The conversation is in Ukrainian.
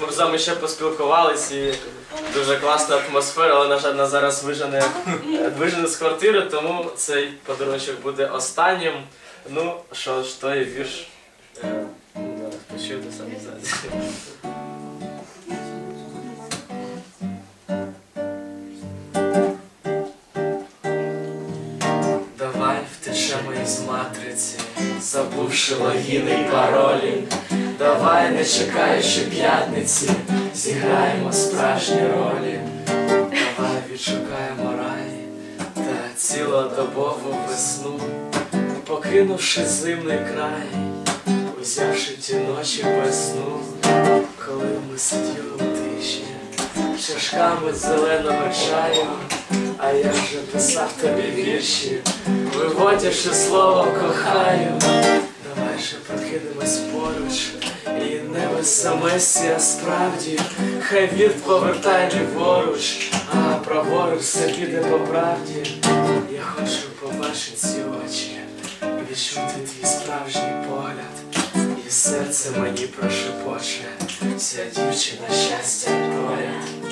Ми з вами ще поспілкувались і дуже класна атмосфера, але, на жаль, зараз вижене, з квартири, тому цей подарунок буде останнім. Ну, що ж, той вірш. е, ну, Почуєте самі зараз. Давай втечемо із матриці, забувши логіни й паролі. Давай, не чекаючи п'ятниці, зіграємо справжні ролі. Давай відшукаємо рай та цілодобову весну, покинувши зимний край, узявши ті ночі без коли ми сиділи в тиші, чашками зеленого чаю, а я вже писав тобі вірші, виводячи слово кохаю. Смс-я справді, хай вір, повертай ліворуч, а праворуч все піде по правді. Я хочу побачити ці очі, відчути твій справжній погляд, і серце мені прошепоче, вся дівчина щастя поряд.